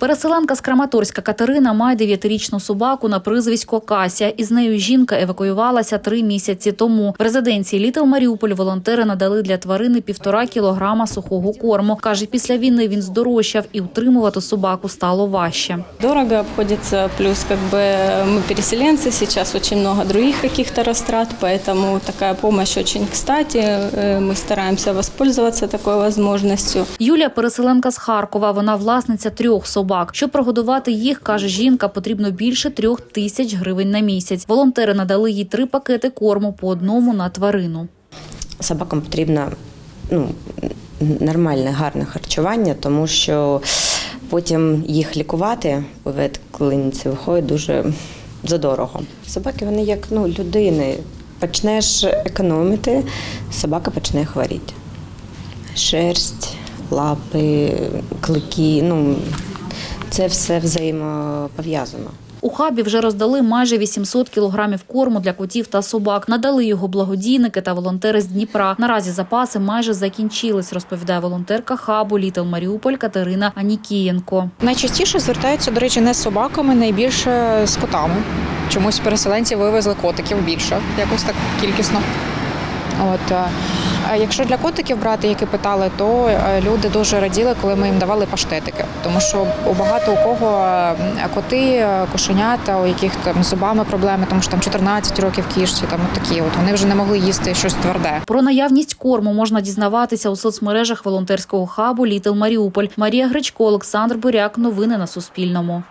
Переселенка з Краматорська Катерина має дев'ятирічну собаку на прізвисько Кася. Із нею жінка евакуювалася три місяці тому. В резиденції Літл Маріуполь волонтери надали для тварини півтора кілограма сухого корму. Каже, після війни він здорожчав і утримувати собаку стало важче. Дорого обходится, плюс как бы мы переселенцы, сейчас очень много других каких-то растрат, поэтому такая помощь очень кстати. Э, Мы стараемся воспользоваться такой возможностью. Юлія переселенка з Харкова. Вона власниця трьох собак. Щоб прогодувати їх, каже жінка, потрібно більше трьох тисяч гривень на місяць. Волонтери надали їй три пакети корму по одному на тварину. собакам потрібно ну, нормальне, гарне харчування, тому що потім їх лікувати у ветклініці виходить дуже задорого. Собаки вони як ну, людини. Почнеш економити, собака почне хворіти. Шерсть, лапи, клики ну, це все взаємопов'язано. У хабі вже роздали майже 800 кілограмів корму для котів та собак. Надали його благодійники та волонтери з Дніпра. Наразі запаси майже закінчились, розповідає волонтерка хабу Літл Маріуполь Катерина Анікієнко. Найчастіше звертаються, до речі, не з собаками, найбільше з котами. Чомусь переселенці вивезли котиків більше, якось так кількісно. От е, якщо для котиків брати, які питали, то е, люди дуже раділи, коли ми їм давали паштетики, тому що у багато у кого е, коти, е, кошенята, у яких там зубами проблеми, тому що там 14 років кішці, там от такі. От вони вже не могли їсти щось тверде. Про наявність корму можна дізнаватися у соцмережах волонтерського хабу Літл Маріуполь. Марія Гречко, Олександр Буряк. Новини на Суспільному.